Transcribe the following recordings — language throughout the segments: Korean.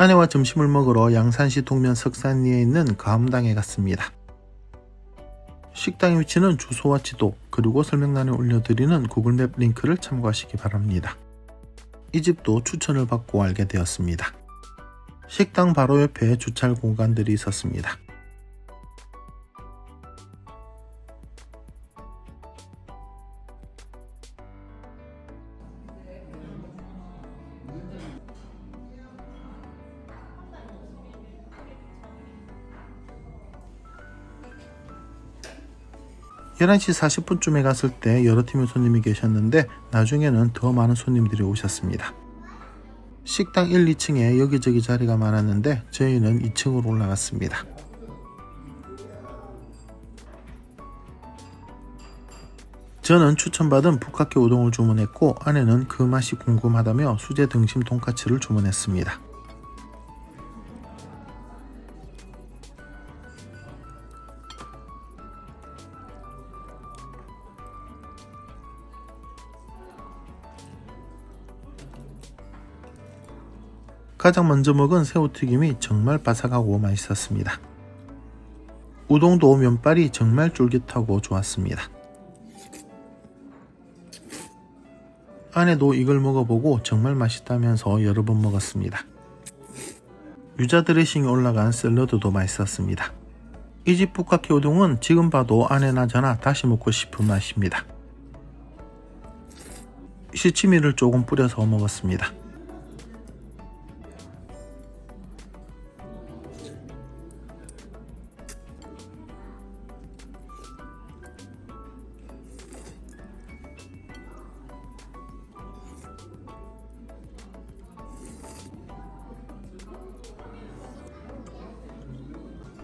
아내와 점심을 먹으러 양산시 동면 석산리에 있는 가암당에 갔습니다. 식당의 위치는 주소와 지도 그리고 설명란에 올려드리는 구글맵 링크를 참고하시기 바랍니다. 이 집도 추천을 받고 알게 되었습니다. 식당 바로 옆에 주차할 공간들이 있었습니다. 열한 시 40분쯤에 갔을 때 여러 팀의 손님이 계셨는데 나중에는 더 많은 손님들이 오셨습니다. 식당 1, 2층에 여기저기 자리가 많았는데 저희는 2층으로 올라갔습니다. 저는 추천받은 북학교 우동을 주문했고 아내는 그 맛이 궁금하다며 수제 등심 돈까츠를 주문했습니다. 가장 먼저 먹은 새우튀김이 정말 바삭하고 맛있었습니다. 우동도 면발이 정말 쫄깃하고 좋았습니다. 아내도 이걸 먹어보고 정말 맛있다면서 여러 번 먹었습니다. 유자 드레싱이 올라간 샐러드도 맛있었습니다. 이 집 북카케 우동은 지금 봐도 아내나 저나 다시 먹고 싶은 맛입니다. 시치미를 조금 뿌려서 먹었습니다.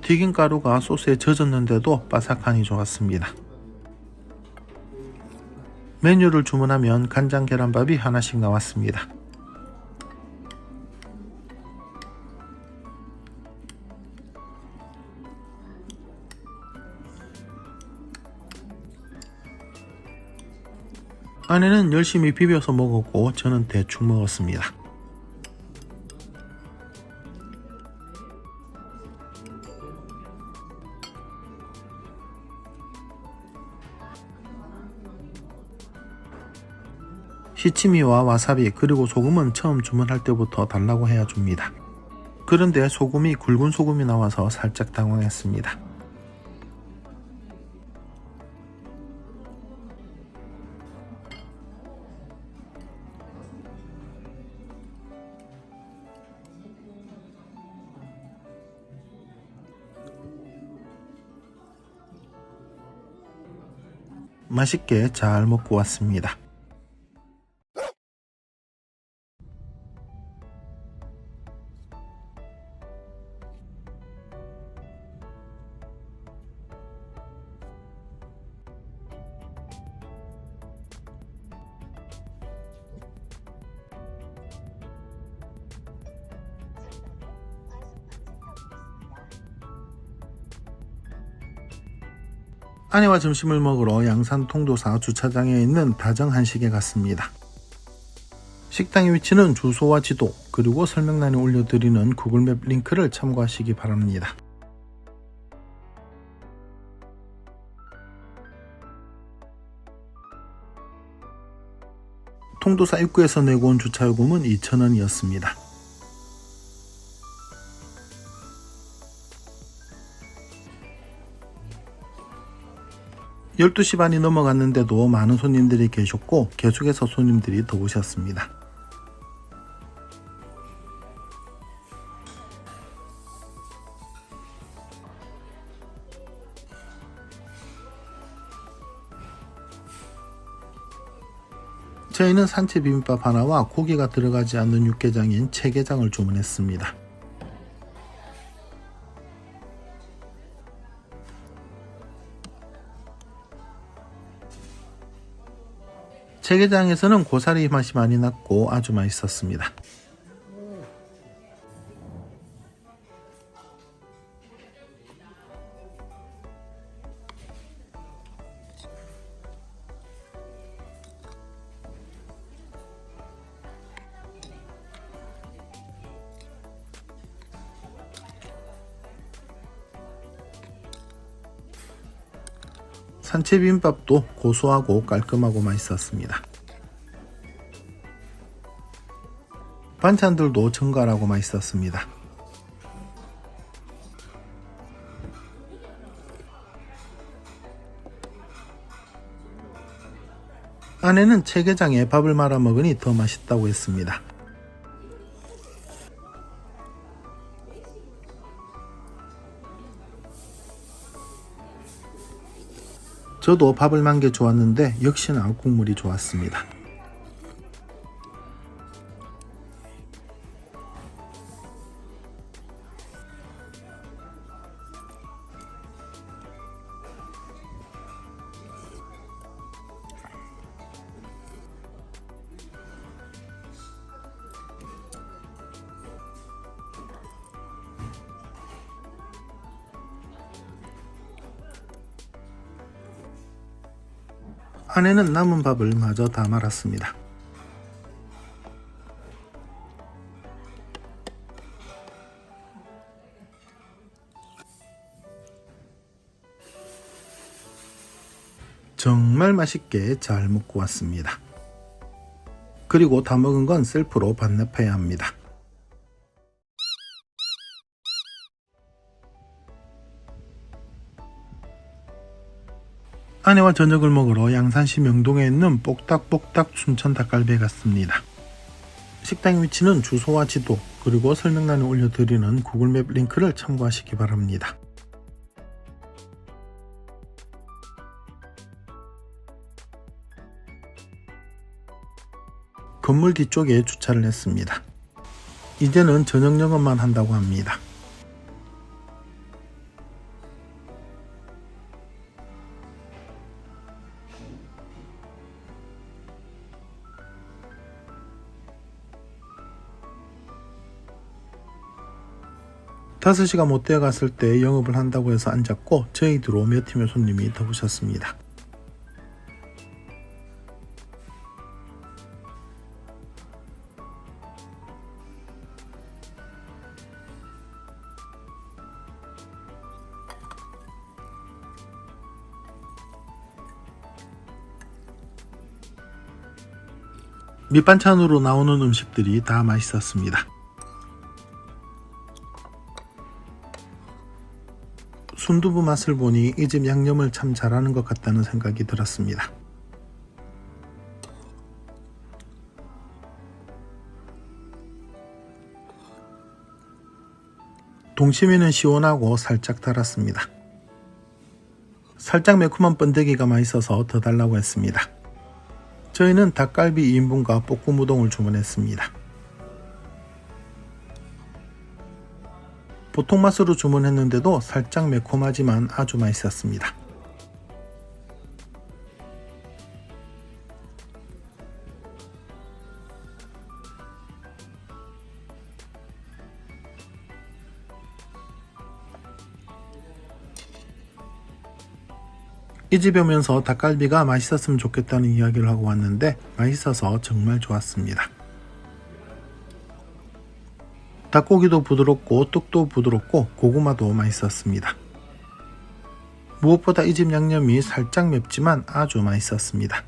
튀김 가루가 소스에 젖었는데도 바삭하니 좋았습니다. 메뉴를 주문하면 간장 계란밥이 하나씩 나왔습니다. 아내는 열심히 비벼서 먹었고 저는 대충 먹었습니다. 시치미와 와사비 그리고 소금은 처음 주문할 때부터 달라고 해야 줍니다. 그런데 소금이 굵은 소금이 나와서 살짝 당황했습니다. 맛있게 잘 먹고 왔습니다. 아내와 점심을 먹으러 양산 통도사 주차장에 있는 다정 한식에 갔습니다. 식당의 위치는 주소와 지도 그리고 설명란에 올려드리는 구글맵 링크를 참고하시기 바랍니다. 통도사 입구에서 내고 온 주차요금은 2,000원이었습니다. 12시 반이 넘어갔는데도 많은 손님들이 계셨고 계속해서 손님들이 더 오셨습니다. 저희는 산채 비빔밥 하나와 고기가 들어가지 않는 육개장인 채게장을 주문했습니다. 채게장에서는 고사리 맛이 많이 났고 아주 맛있었습니다. 산채 비빔밥도 고소하고 깔끔하고 맛있었습니다. 반찬들도 정갈하고 맛있었습니다. 아내는 체계장에 밥을 말아 먹으니 더 맛있다고 했습니다. 저도 밥을 만게 좋았는데 역시나 국물이 좋았습니다. 아내는 남은 밥을 마저 다 말았습니다. 정말 맛있게 잘 먹고 왔습니다. 그리고 다 먹은 건 셀프로 반납해야 합니다. 아내와 저녁을 먹으러 양산시 명동에 있는 뽁닥뽁닥 춘천 닭갈비에 갔습니다. 식당 위치는 주소와 지도 그리고 설명란에 올려드리는 구글맵 링크를 참고하시기 바랍니다. 건물 뒤쪽에 주차를 했습니다. 이제는 저녁 영업만 한다고 합니다. 다섯 시가 못 되어 갔을 때 영업을 한다고 해서 앉았고 저희들로 몇 팀의 손님이 더 오셨습니다. 밑반찬으로 나오는 음식들이 다 맛있었습니다. 순두부 맛을 보니 이 집 양념을 참 잘하는 것 같다는 생각이 들었습니다. 동치미는 시원하고 살짝 달았습니다. 살짝 매콤한 번데기가 맛있어서 더 달라고 했습니다. 저희는 닭갈비 2인분과 볶음 우동을 주문했습니다. 보통 맛으로 주문했는데도 살짝 매콤하지만 아주 맛있었습니다. 이 집에 오면서 닭갈비가 맛있었으면 좋겠다는 이야기를 하고 왔는데 맛있어서 정말 좋았습니다. 닭고기도 부드럽고 떡도 부드럽고 고구마도 맛있었습니다. 무엇보다 이 집 양념이 살짝 맵지만 아주 맛있었습니다.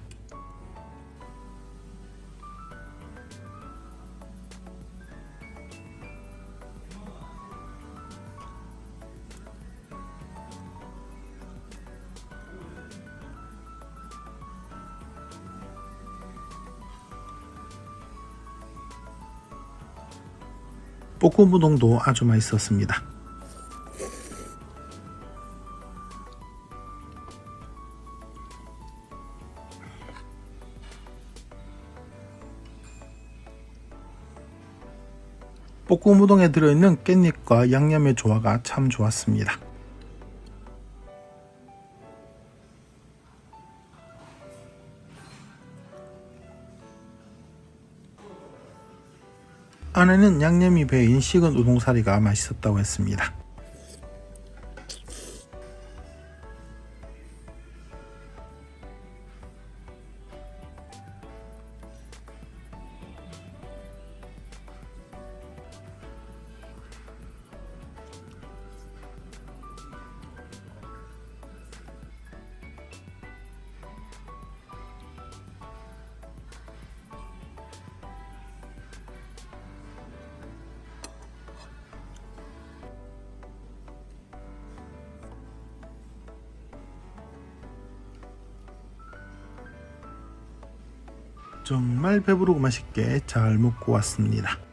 볶음 우동도 아주 맛있었습니다. 볶음 우동에 들어있는 깻잎과 양념의 조화가 참 좋았습니다. 아내는 양념이 배인 식은 우동사리가 맛있었다고 했습니다. 정말 배부르고 맛있게 잘 먹고 왔습니다.